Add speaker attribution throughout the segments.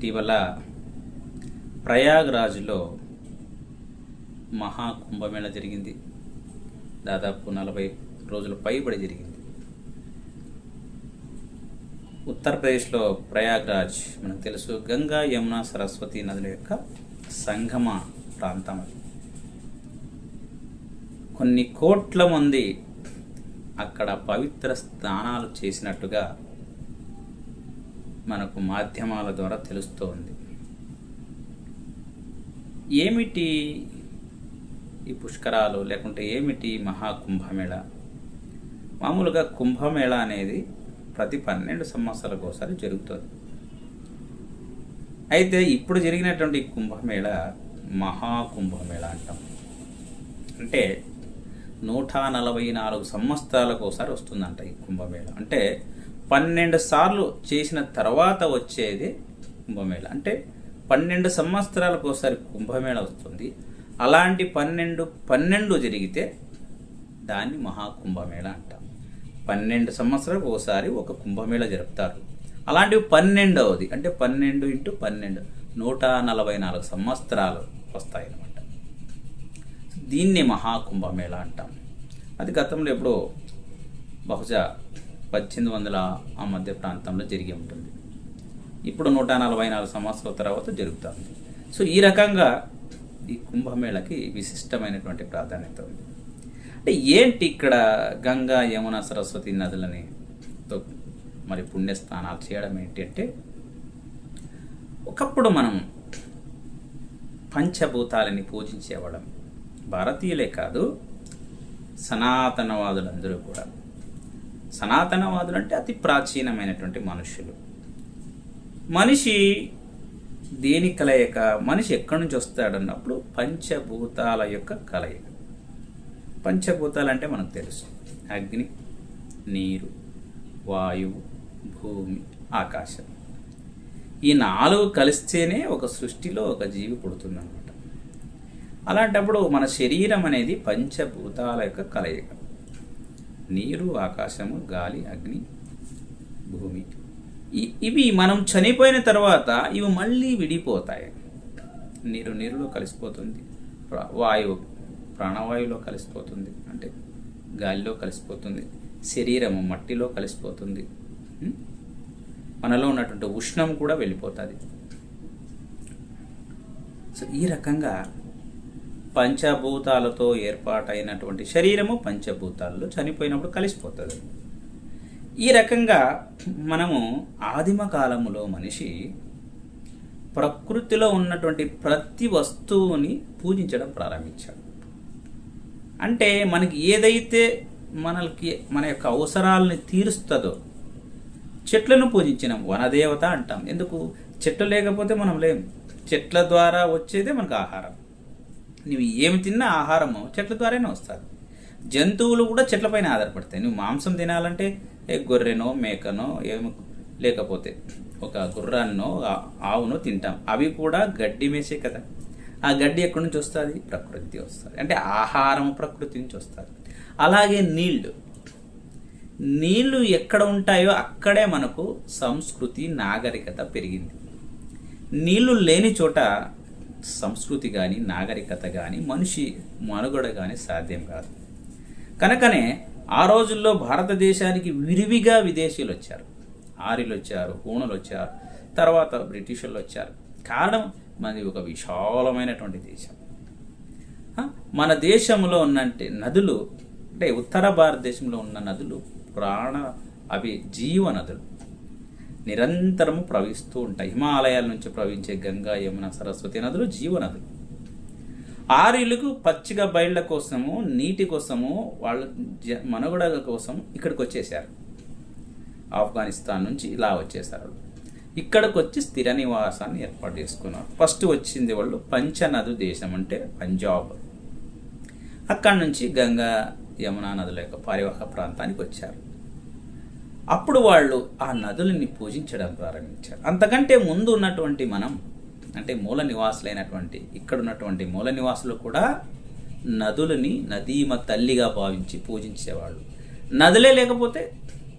Speaker 1: ఇటీవల ప్రయాగ్రాజ్లో మహాకుంభమేళ జరిగింది. దాదాపు నలభై రోజుల పైబడి జరిగింది. ఉత్తరప్రదేశ్లో ప్రయాగ్రాజ్ మనకు తెలుసు. గంగా యమున సరస్వతి నదుల యొక్క సంగమ ప్రాంతం అది. కొన్ని కోట్ల మంది అక్కడ పవిత్ర స్నానాలు చేసినట్టుగా మనకు మాధ్యమాల ద్వారా తెలుస్తోంది. ఏమిటి ఈ పుష్కరాలు? లేకుంటే ఏమిటి మహాకుంభమేళ? మామూలుగా కుంభమేళ అనేది ప్రతి పన్నెండు సంవత్సరాలకు ఒకసారి జరుగుతుంది. అయితే ఇప్పుడు జరిగినటువంటి కుంభమేళ మహాకుంభమేళ అంటాం. అంటే నూట నలభై నాలుగు సంవత్సరాలకు ఒకసారి వస్తుందంట ఈ కుంభమేళ. అంటే పన్నెండు సార్లు చేసిన తర్వాత వచ్చేది కుంభమేళ. అంటే పన్నెండు సంవత్సరాలకు ఒకసారి కుంభమేళ వస్తుంది. అలాంటి పన్నెండు పన్నెండు జరిగితే దాన్ని మహాకుంభమేళ అంటాం. పన్నెండు సంవత్సరాలకు ఒకసారి ఒక కుంభమేళ జరుపుతారు. అలాంటివి పన్నెండవది. అంటే పన్నెండు ఇంటూ పన్నెండు నూట నలభై నాలుగు సంవత్సరాలు వస్తాయి అన్నమాట దీన్ని మహాకుంభమేళ అంటాం. అది గతంలో ఎప్పుడో బహుశా పద్దెనిమిది వందల ఆ మధ్య ప్రాంతంలో జరిగి ఉంటుంది. ఇప్పుడు నూట నలభై నాలుగు సంవత్సరాల తర్వాత జరుగుతుంది. సో ఈ రకంగా ఈ కుంభమేళకి విశిష్టమైనటువంటి ప్రాధాన్యత ఉంది. అంటే ఏంటి ఇక్కడ గంగా యమున సరస్వతి నదులని మరి పుణ్యస్నానాలు చేయడం ఏంటి అంటే ఒకప్పుడు మనం పంచభూతాలని పూజించేవాళ్ళం. భారతీయులే కాదు సనాతనవాదులందరూ కూడా. సనాతనవాదులు అంటే అతి ప్రాచీనమైనటువంటి మనుషులు మనిషి దేని కలయిక? మనిషి ఎక్కడి నుంచి వస్తాడన్నప్పుడు పంచభూతాల యొక్క కలయిక. పంచభూతాలు అంటే మనకు తెలుసు. అగ్ని నీరు వాయువు భూమి ఆకాశం. ఈ నాలుగు కలిస్తేనే ఒక సృష్టిలో ఒక జీవి పుడుతుందన్నమాట. అలాంటప్పుడు మన శరీరం అనేది పంచభూతాల యొక్క కలయిక. నీరు ఆకాశము గాలి అగ్ని భూమి. ఇవి మనం చనిపోయిన తర్వాత ఇవి మళ్ళీ విడిపోతాయి. నీరు నీరులో కలిసిపోతుంది. వాయువు ప్రాణవాయువులో కలిసిపోతుంది. అంటే గాలిలో కలిసిపోతుంది. శరీరము మట్టిలో కలిసిపోతుంది. మనలో ఉన్నటువంటి ఉష్ణం కూడా వెళ్ళిపోతుంది. సో ఈ రకంగా పంచభూతాలతో ఏర్పాటైనటువంటి శరీరము పంచభూతాల్లో చనిపోయినప్పుడు కలిసిపోతుంది. ఈ రకంగా మనము ఆదిమ కాలములో మనిషి ప్రకృతిలో ఉన్నటువంటి ప్రతి వస్తువుని పూజించడం ప్రారంభించాడు. అంటే మనకి ఏదైతే మనకి మన యొక్క అవసరాలని తీరుస్తుందో చెట్లను పూజించినాం వనదేవత అంటాం. ఎందుకు? చెట్లు లేకపోతే మనం లేం. చెట్ల ద్వారా వచ్చేదే మనకు ఆహారం. నువ్వు ఏమి తిన్నా ఆహారము చెట్ల ద్వారానే వస్తుంది. జంతువులు కూడా చెట్లపైన ఆధారపడతాయి. నువ్వు మాంసం తినాలంటే ఏ గొర్రెనో మేకనో ఏమో లేకపోతే ఒక గుర్రాన్నో ఆవునో తింటాం. అవి కూడా గడ్డి మేసే కదా. ఆ గడ్డి ఎక్కడి నుంచి వస్తుంది? ప్రకృతి వస్తుంది. అంటే ఆహారం ప్రకృతి నుంచి వస్తుంది. అలాగే నీళ్ళు. నీళ్ళు ఎక్కడ ఉంటాయో అక్కడే మనకు సంస్కృతి నాగరికత పెరిగింది. నీళ్ళు లేని చోట సంస్కృతి కానీ నాగరికత కానీ మనిషి మనుగడ కానీ సాధ్యం కాదు. కనుకనే ఆ రోజుల్లో భారతదేశానికి విరివిగా విదేశీయులు వచ్చారు. ఆర్యులు వచ్చారు హూణులు వచ్చారు తర్వాత బ్రిటిషర్లు వచ్చారు. కారణం మనది ఒక విశాలమైనటువంటి దేశం. మన దేశంలో ఉన్నంటే నదులు అంటే ఉత్తర భారతదేశంలో ఉన్న నదులు ప్రాణ అవి జీవ నదులు. నిరంతరము ప్రవహిస్తూ ఉంటాయి. హిమాలయాల నుంచి ప్రవహించే గంగా యమున సరస్వతి నదులు జీవనదులు ఆర్యులకు పచ్చిక బయళ్ళ కోసము నీటి కోసము వాళ్ళ జ- మనుగడ కోసం ఇక్కడికి వచ్చేసారు ఆఫ్ఘనిస్తాన్ నుంచి ఇలా వచ్చేసారు ఇక్కడికి వచ్చి స్థిర నివాసాన్ని ఏర్పాటు చేసుకున్నారు. ఫస్ట్ వచ్చింది వాళ్ళు పంచనదు దేశం అంటే పంజాబ్. అక్కడి నుంచి గంగా యమునా నదుల యొక్క పరివాహక ప్రాంతానికి వచ్చారు. అప్పుడు వాళ్ళు ఆ నదులని పూజించడం ప్రారంభించారు. అంతకంటే ముందు ఉన్నటువంటి మనం అంటే మూల నివాసులైనటువంటి ఇక్కడ ఉన్నటువంటి మూల నివాసులు కూడా నదులని నదీమ తల్లిగా భావించి పూజించేవాళ్ళు. నదులే లేకపోతే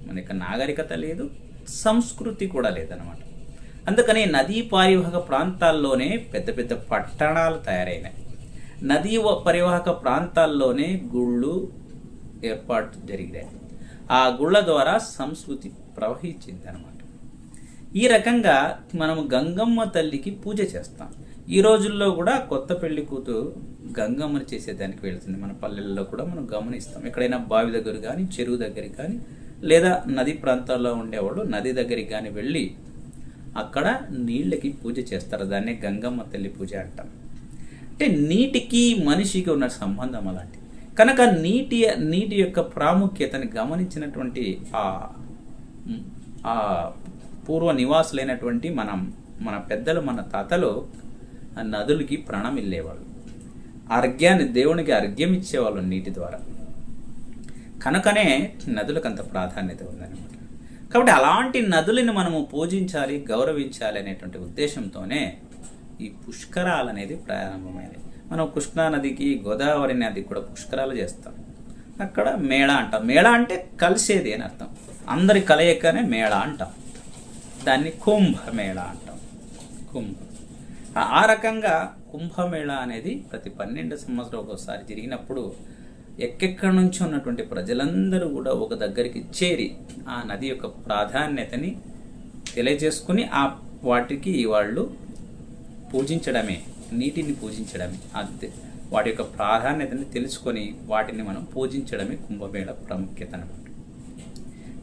Speaker 1: మన యొక్క నాగరికత లేదు సంస్కృతి కూడా లేదనమాట అందుకని నదీ పారివాహక ప్రాంతాల్లోనే పెద్ద పెద్ద పట్టణాలు తయారైనాయి. నదీ పరివాహక ప్రాంతాల్లోనే గుళ్ళు ఏర్పాటు జరిగినాయి. ఆ గుళ్ళ ద్వారా సంస్కృతి ప్రవహించింది అనమాట ఈ రకంగా మనము గంగమ్మ తల్లికి పూజ చేస్తాం. ఈ రోజుల్లో కూడా కొత్త పెళ్ళి కూతురు గంగమ్మని చేసేదానికి వెళ్తుంది. మన పల్లెల్లో కూడా మనం గమనిస్తాం. ఎక్కడైనా బావి దగ్గర కానీ చెరువు దగ్గర కానీ లేదా నది ప్రాంతాల్లో ఉండేవాళ్ళు నది దగ్గరికి కానీ వెళ్ళి అక్కడ నీళ్ళకి పూజ చేస్తారు. దాన్నే గంగమ్మ తల్లి పూజ అంటాం. అంటే నీటికి మనిషికి ఉన్న సంబంధం అలాంటి కనుక నీటి నీటి యొక్క ప్రాముఖ్యతని గమనించినటువంటి ఆ పూర్వ నివాసులైనటువంటి మనం మన పెద్దలు మన తాతలు ఆ నదులకి ప్రాణం ఇల్లేవాళ్ళు. అర్ఘ్యాన్ని దేవునికి అర్ఘ్యం ఇచ్చేవాళ్ళు నీటి ద్వారా. కనుకనే నదులకు అంత ప్రాధాన్యత ఉందన్నమాట. కాబట్టి అలాంటి నదులను మనము పూజించాలి గౌరవించాలి అనేటువంటి ఉద్దేశంతోనే ఈ పుష్కరాలు అనేది ప్రారంభమైనది మనం కృష్ణా నదికి గోదావరి నదికి కూడా పుష్కరాలు చేస్తాం. అక్కడ మేళ అంటాం. మేళ అంటే కలిసేది అని అర్థం. అందరి కలయికనే మేళ అంటాం. దాన్ని కుంభమేళ అంటాం. కుంభ. ఆ- రకంగా కుంభమేళ అనేది ప్రతి పన్నెండు సంవత్సరం ఒకసారి జరిగినప్పుడు ఎక్కెక్కడి నుంచి ఉన్నటువంటి ప్రజలందరూ కూడా ఒక దగ్గరికి చేరి ఆ నది యొక్క ప్రాధాన్యతని తెలియజేసుకుని ఆ వాటికి వాళ్ళు పూజించడమే. నీటిని పూజించడమే. అంతే. వాటి యొక్క ప్రాధాన్యతని తెలుసుకొని వాటిని మనం పూజించడమే కుంభమేళ ప్రాముఖ్యత అనమాట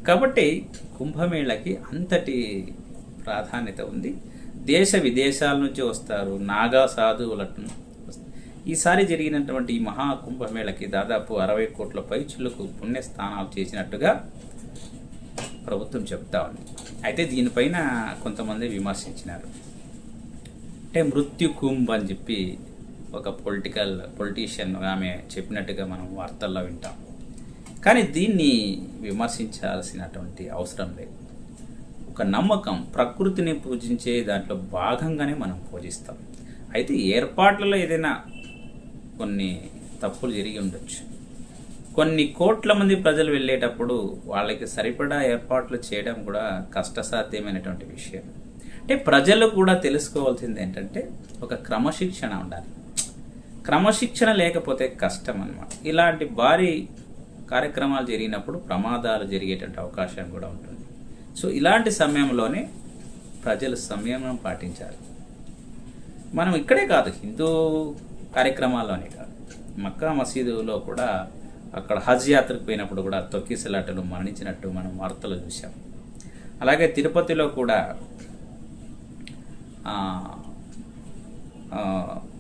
Speaker 1: కాబట్టి కుంభమేళకి అంతటి ప్రాధాన్యత ఉంది. దేశ విదేశాల నుంచి వస్తారు. నాగా సాధువులను ఈసారి జరిగినటువంటి ఈ మహా కుంభమేళకి దాదాపు అరవై కోట్ల పైచులకు పుణ్యస్థానాలు చేసినట్టుగా ప్రభుత్వం చెప్తా ఉంది. అయితే దీనిపైన కొంతమంది విమర్శించినారు. అంటే మృత్యు కుంభ్ అని చెప్పి ఒక పొలిటికల్ పొలిటీషియన్ ఆమె చెప్పినట్టుగా మనం వార్తల్లో వింటాం. కానీ దీన్ని విమర్శించాల్సినటువంటి అవసరం లేదు. ఒక నమ్మకం ప్రకృతిని పూజించే దాంట్లో భాగంగానే మనం పూజిస్తాం. అయితే ఏర్పాట్లలో ఏదైనా కొన్ని తప్పులు జరిగి ఉండొచ్చు. కొన్ని కోట్ల మంది ప్రజలు వెళ్ళేటప్పుడు వాళ్ళకి సరిపడా ఏర్పాట్లు చేయడం కూడా కష్టసాధ్యమైనటువంటి విషయం. అంటే ప్రజలు కూడా తెలుసుకోవాల్సింది ఏంటంటే ఒక క్రమశిక్షణ ఉండాలి. క్రమశిక్షణ లేకపోతే కష్టం అన్నమాట. ఇలాంటి భారీ కార్యక్రమాలు జరిగినప్పుడు ప్రమాదాలు జరిగేటువంటి అవకాశం కూడా ఉంటుంది. సో ఇలాంటి సమయంలోనే ప్రజలు సంయమనం పాటించాలి. మనం ఇక్కడే కాదు హిందూ కార్యక్రమాల్లోనే కాదు. మక్కా మసీదులో కూడా అక్కడ హజ్ యాత్రకు పోయినప్పుడు కూడా తొక్కిసలాటలు మరణించినట్టు మనం వార్తలు చూసాం అలాగే తిరుపతిలో కూడా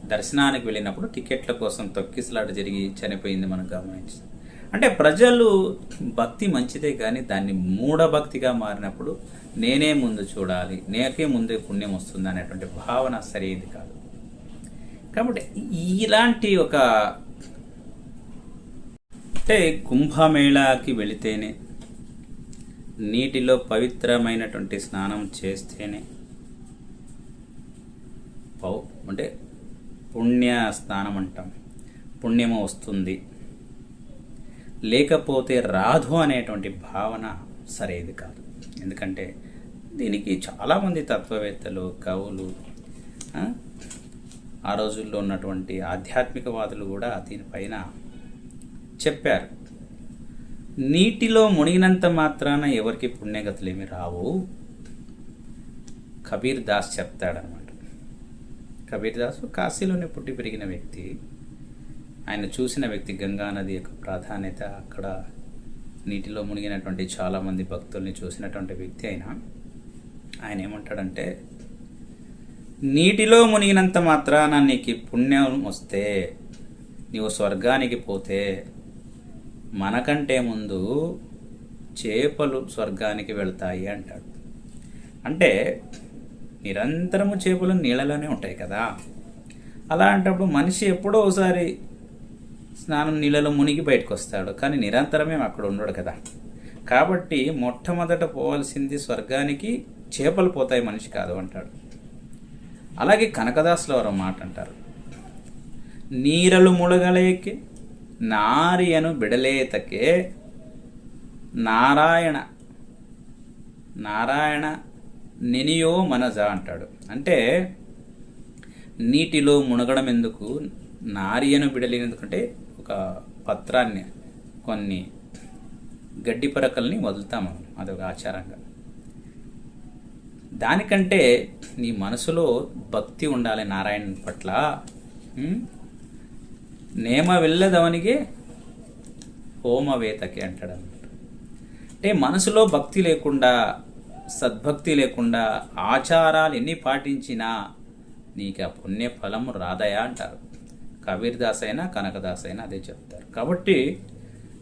Speaker 1: దర్శనానికి వెళ్ళినప్పుడు టికెట్ల కోసం తొక్కిసలాట జరిగి చనిపోయింది మనం గమనించింది అంటే ప్రజలు భక్తి మంచిదే కానీ దాన్ని మూఢభక్తిగా మారినప్పుడు నేనే ముందు చూడాలి నేకే ముందే పుణ్యం వస్తుంది అనేటువంటి భావన సరైనది కాదు. కాబట్టి ఇలాంటి ఒక అంటే కుంభమేళాకి వెళితేనే నీటిలో పవిత్రమైనటువంటి స్నానం చేస్తేనే పౌ అంటే పుణ్య స్నానం అంటాం పుణ్యము వస్తుంది. లేకపోతే రాదు అనేటువంటి భావన సరైనది కాదు. ఎందుకంటే దీనికి చాలామంది తత్వవేత్తలు కవులు ఆ, రోజుల్లో ఉన్నటువంటి ఆధ్యాత్మికవాదులు కూడా దీనిపైన చెప్పారు. నీటిలో మునిగినంత మాత్రాన ఎవరికి పుణ్యగతులేమి రావు. కబీర్ దాస్ చెప్తాడనమాట. కబీర్దాసు కాశీలోనే పుట్టి పెరిగిన వ్యక్తి. ఆయన చూసిన వ్యక్తి గంగా నది యొక్క ప్రాధాన్యత అక్కడ నీటిలో మునిగినటువంటి చాలామంది భక్తుల్ని చూసినటువంటి వ్యక్తి అయిన ఆయన ఏమంటాడంటే నీటిలో మునిగినంత మాత్రాన నీకు పుణ్యం వస్తే నీవు స్వర్గానికి పోతే మనకంటే ముందు చేపలు స్వర్గానికి వెళ్తాయి అంటాడు. అంటే నిరంతరము చేపలు నీళ్ళలోనే ఉంటాయి కదా. అలాంటప్పుడు మనిషి ఎప్పుడో ఒకసారి స్నానం నీళ్ళలో మునిగి బయటకు వస్తాడు కానీ నిరంతరమే అక్కడ ఉండడు కదా. కాబట్టి మొట్టమొదట పోవాల్సింది స్వర్గానికి చేపలు పోతాయి మనిషి కాదు అంటాడు. అలాగే కనకదాసులు వారు మాట అంటారు. నీరలు ముళగలేకి నారియను బిడలేతకే నారాయణ నారాయణ నెనియో మనజ అంటాడు. అంటే నీటిలో మునగడం ఎందుకు? నారియను బిడలేని ఎందుకంటే ఒక పత్రాన్ని కొన్ని గడ్డి పరకల్ని వదులుతాము అదొక ఆచారంగా. దానికంటే నీ మనసులో భక్తి ఉండాలి నారాయణ పట్ల. నేమ వెళ్ళదవనిగే హోమవేతకి అంటాడు అంటే మనసులో భక్తి లేకుండా సద్భక్తి లేకుండా ఆచారాలు ఎన్ని పాటించినా నీకు ఆ పుణ్యఫలం రాదయా అంటారు. కబీర్దాస్ అయినా కనకదాస్ అయినా అదే చెప్తారు. కాబట్టి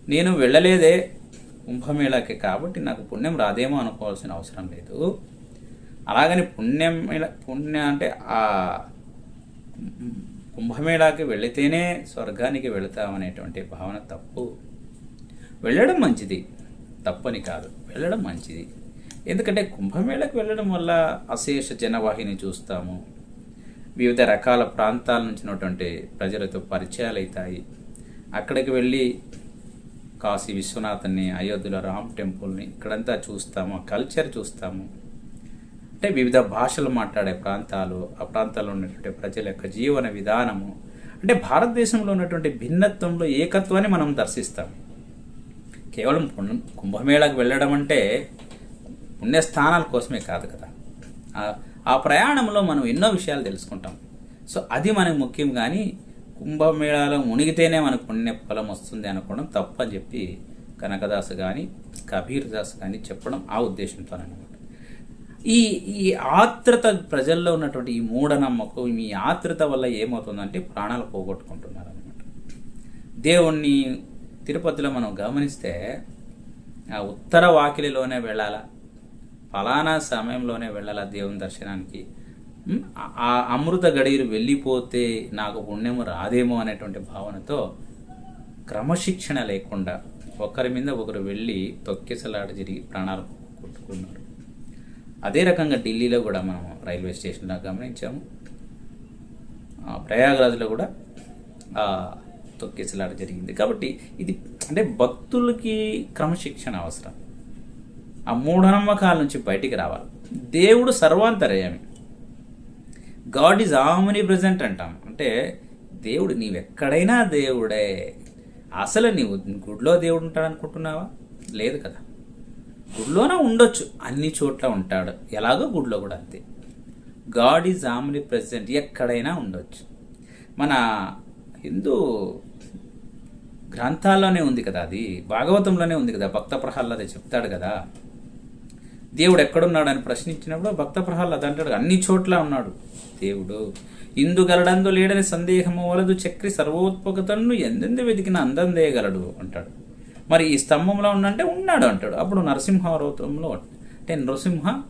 Speaker 1: నేను వెళ్ళలేదే కుంభమేళాకి కాబట్టి నాకు పుణ్యం రాదేమో అనుకోవాల్సిన అవసరం లేదు. అలాగని పుణ్యం పుణ్య అంటే ఆ కుంభమేళాకి వెళితేనే స్వర్గానికి వెళతామనేటువంటి భావన తప్పు. వెళ్ళడం మంచిది. తప్పని కాదు. వెళ్ళడం మంచిది. ఎందుకంటే కుంభమేళకు వెళ్ళడం వల్ల అశేష జనవాహిని చూస్తాము. వివిధ రకాల ప్రాంతాల నుంచి ఉన్నటువంటి ప్రజలతో పరిచయాలు అవుతాయి అక్కడికి వెళ్ళి కాశీ విశ్వనాథన్ని అయోధ్యలో రామ్ టెంపుల్ని ఇక్కడంతా చూస్తాము ఆ కల్చర్ చూస్తాము. అంటే వివిధ భాషలు మాట్లాడే ప్రాంతాలు ఆ ప్రాంతాల్లో ఉన్నటువంటి ప్రజల యొక్క జీవన విధానము. అంటే భారతదేశంలో ఉన్నటువంటి భిన్నత్వంలో ఏకత్వాన్ని మనం దర్శిస్తాం కేవలం కుంభమేళకు వెళ్ళడం అంటే పుణ్యస్థానాల కోసమే కాదు కదా. ఆ- ప్రయాణంలో మనం ఎన్నో విషయాలు తెలుసుకుంటాం. సో అది మనకు ముఖ్యం కానీ కుంభమేళాలో మునిగితేనే మనకు పుణ్య ఫలం వస్తుంది అనుకోవడం తప్పని చెప్పి కనకదాస్ కానీ కబీర్ దాస్ కానీ చెప్పడం ఆ ఉద్దేశంతో అనమాట ఈ ఈ ఆత్రత ప్రజల్లో ఉన్నటువంటి ఈ మూఢనమ్మకం ఈ ఆత్రత వల్ల ఏమవుతుందంటే ప్రాణాలు పోగొట్టుకుంటున్నారు అనమాట దేవుణ్ణి తిరుపతిలో మనం గమనిస్తే ఆ ఉత్తర వాకిలిలోనే వెళ్ళాలా? ఫలానా సమయంలోనే వెళ్ళాలా దేవుని దర్శనానికి? ఆ- అమృత గడియలు వెళ్ళిపోతే నాకు పుణ్యము రాదేమో అనేటువంటి భావనతో క్రమశిక్షణ లేకుండా ఒకరి మీద ఒకరు వెళ్ళి తొక్కిసలాట జరిగి ప్రాణాలు కొట్టుకున్నారు. అదే రకంగా ఢిల్లీలో కూడా మనం రైల్వే స్టేషన్లో గమనించాము. ప్రయాగరాజ్లో కూడా ఆ, తొక్కిసలాట జరిగింది. కాబట్టి ఇది అంటే భక్తులకి క్రమశిక్షణ అవసరం. ఆ మూఢనమ్మకాల నుంచి బయటికి రావాలి. దేవుడు సర్వాంతర్యామి. గాడ్ ఈజ్ ఆమ్ని ప్రజెంట్ అంటాం. అంటే దేవుడు నీవెక్కడైనా దేవుడే. అసలు నీవు గుడిలో దేవుడు ఉంటాడు అనుకుంటున్నావా? లేదు కదా. గుడిలోనే ఉండొచ్చు. అన్ని చోట్ల ఉంటాడు. ఎలాగో గుడిలో కూడా అంతే. గాడ్ ఈజ్ ఆమ్ని ప్రజెంట్ ఎక్కడైనా ఉండొచ్చు. మన హిందూ గ్రంథాల్లోనే ఉంది కదా అది. భాగవతంలోనే ఉంది కదా. భక్త ప్రహ్లాదే చెప్తాడు కదా. దేవుడు ఎక్కడున్నాడు అని ప్రశ్నించినప్పుడు భక్త ప్రహ్లాద్ అంటాడు అన్ని చోట్ల ఉన్నాడు. దేవుడు ఇందు గలడందు లేడని సందేహము వలదు చక్రి సర్వోత్పకతను ఎందెందు వెతికిన అందందేయగలడు అంటాడు. మరి ఈ స్తంభంలో ఉండంటే ఉన్నాడు అంటాడు. అప్పుడు నరసింహ అంటే నృసింహ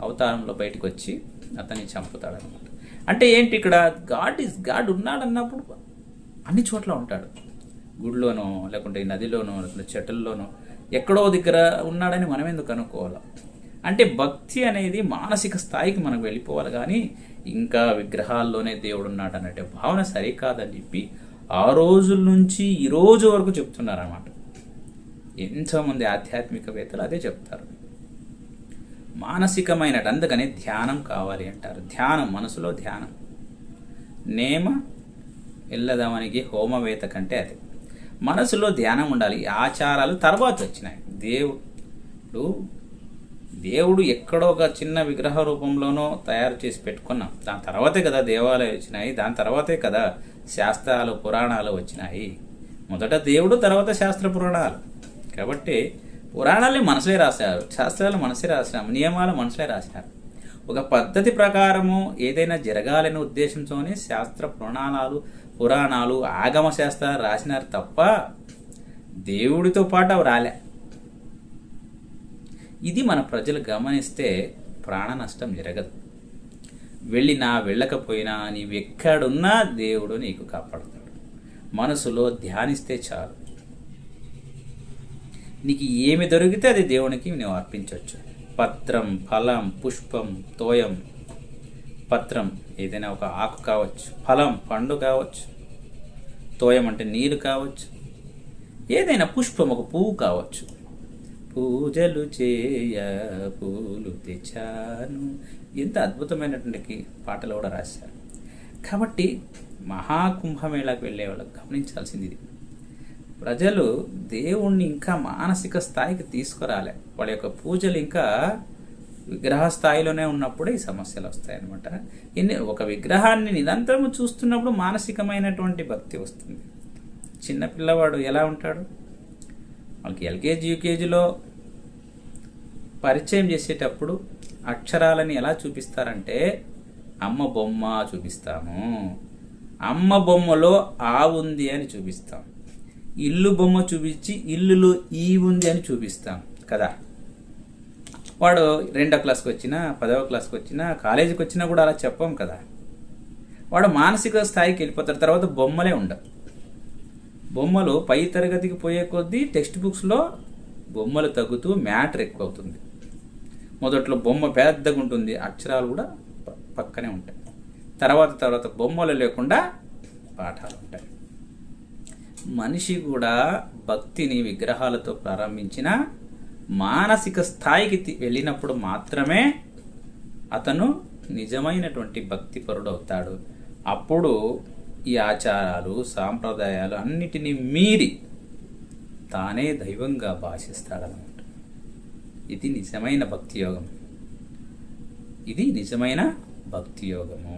Speaker 1: అవతారంలో బయటకు వచ్చి అతన్ని చంపుతాడు అనమాట అంటే ఏంటి ఇక్కడ? గాడ్ ఇస్ గాడ్ ఉన్నాడు అన్నప్పుడు అన్ని చోట్ల ఉంటాడు. గుడిలోనో లేకుంటే ఈ నదిలోనో లేకుంటే చెట్టుల్లోనో ఎక్కడో దగ్గర ఉన్నాడని మనం ఎందుకు అనుకోవాలి? అంటే భక్తి అనేది మానసిక స్థాయికి మనకు వెళ్ళిపోవాలి కానీ ఇంకా విగ్రహాల్లోనే దేవుడు ఉన్నాడు అన్నట్టు భావన సరికాదని చెప్పి ఆ రోజుల నుంచి ఈ రోజు వరకు చెప్తున్నారన్నమాట. ఎంతోమంది ఆధ్యాత్మికవేత్తలు అదే చెప్తారు. మానసికమైన అందుకనే ధ్యానం కావాలి అంటారు. ధ్యానం మనసులో ధ్యానం. నేమ ఎల్లదవనికి హోమవేత కంటే అది. మనసులో ధ్యానం ఉండాలి. ఆచారాలు తర్వాత వచ్చినాయి. దేవుడు దేవుడు ఎక్కడో ఒక చిన్న విగ్రహ రూపంలోనో తయారు చేసి పెట్టుకున్నాం. దాని తర్వాతే కదా దేవాలయాలు వచ్చినాయి. దాని తర్వాతే కదా శాస్త్రాలు పురాణాలు వచ్చినాయి. మొదట దేవుడు తర్వాత శాస్త్ర పురాణాలు. కాబట్టి పురాణాలని మనసులే రాశారు. శాస్త్రాలు మనసే రాశారు నియమాలు మనసులే రాశారు ఒక పద్ధతి ప్రకారము ఏదైనా జరగాలనే ఉద్దేశంతోనే శాస్త్ర పురాణాలు పురాణాలు ఆగమ శాస్త్రాలు రాసినారు తప్ప దేవుడితో పాటు అవి రాలే. ఇది మన ప్రజలు గమనిస్తే ప్రాణ నష్టం జరగదు. వెళ్ళినా వెళ్ళకపోయినా నీవు ఎక్కడున్నా దేవుడు నీకు కాపాడుతాడు. మనసులో ధ్యానిస్తే చాలు. నీకు ఏమి దొరికితే అది దేవునికి నువ్వు అర్పించవచ్చు పత్రం ఫలం పుష్పం తోయం పత్రం ఏదైనా ఒక ఆకు కావచ్చు ఫలం పండు కావచ్చు తోయం అంటే నీరు కావచ్చు ఏదైనా పుష్పం ఒక పువ్వు కావచ్చు. పూజలు చేయ పూలు తెచ్చాను. ఎంత అద్భుతమైనటువంటి పాటలు కూడా రాశారు. కాబట్టి మహాకుంభమేళాకు వెళ్ళే వాళ్ళకు గమనించాల్సింది ఇది. ప్రజలు దేవుణ్ణి ఇంకా మానసిక స్థాయికి తీసుకురాలే. వాళ్ళ యొక్క పూజలు ఇంకా విగ్రహ స్థాయిలోనే ఉన్నప్పుడు ఈ సమస్యలు వస్తాయి అనమాట ఎన్ని ఒక విగ్రహాన్ని నిరంతరం చూస్తున్నప్పుడు మానసికమైనటువంటి భక్తి వస్తుంది. చిన్న పిల్లవాడు ఎలా ఉంటాడు? వాళ్ళకి ఎల్కేజీ యూకేజీలో పరిచయం చేసేటప్పుడు అక్షరాలని ఎలా చూపిస్తారంటే అమ్మ బొమ్మ చూపిస్తాము. అమ్మ బొమ్మలో ఆ ఉంది అని చూపిస్తాం. ఇల్లు బొమ్మ చూపించి ఇల్లులో ఈ ఉంది అని చూపిస్తాం. కదా? వాడు రెండో క్లాస్కి వచ్చినా పదవ క్లాస్కి వచ్చినా కాలేజీకి వచ్చినా కూడా అలా చెప్పాం కదా. వాడు మానసిక స్థాయికి వెళ్ళిపోతారు తర్వాత బొమ్మలే ఉండవు. బొమ్మలు పై తరగతికి పోయే కొద్దీ టెక్స్ట్ బుక్స్లో బొమ్మలు తగ్గుతూ మ్యాటర్ ఎక్కువ అవుతుంది మొదట్లో బొమ్మ పెద్దగా ఉంటుంది. అక్షరాలు కూడా పక్కనే ఉంటాయి. తర్వాత తర్వాత బొమ్మలు లేకుండా పాఠాలు ఉంటాయి. మనిషి కూడా భక్తిని విగ్రహాలతో ప్రారంభించిన మానసిక స్థాయికి తి- వెళ్ళినప్పుడు మాత్రమే అతను నిజమైనటువంటి భక్తిపరుడు అవుతాడు అప్పుడు ఈ ఆచారాలు సాంప్రదాయాలు అన్నిటినీ మీరి తానే దైవంగా భాషిస్తాడనమాట. ఇది నిజమైన భక్తి యోగం ఇది నిజమైన భక్తి యోగము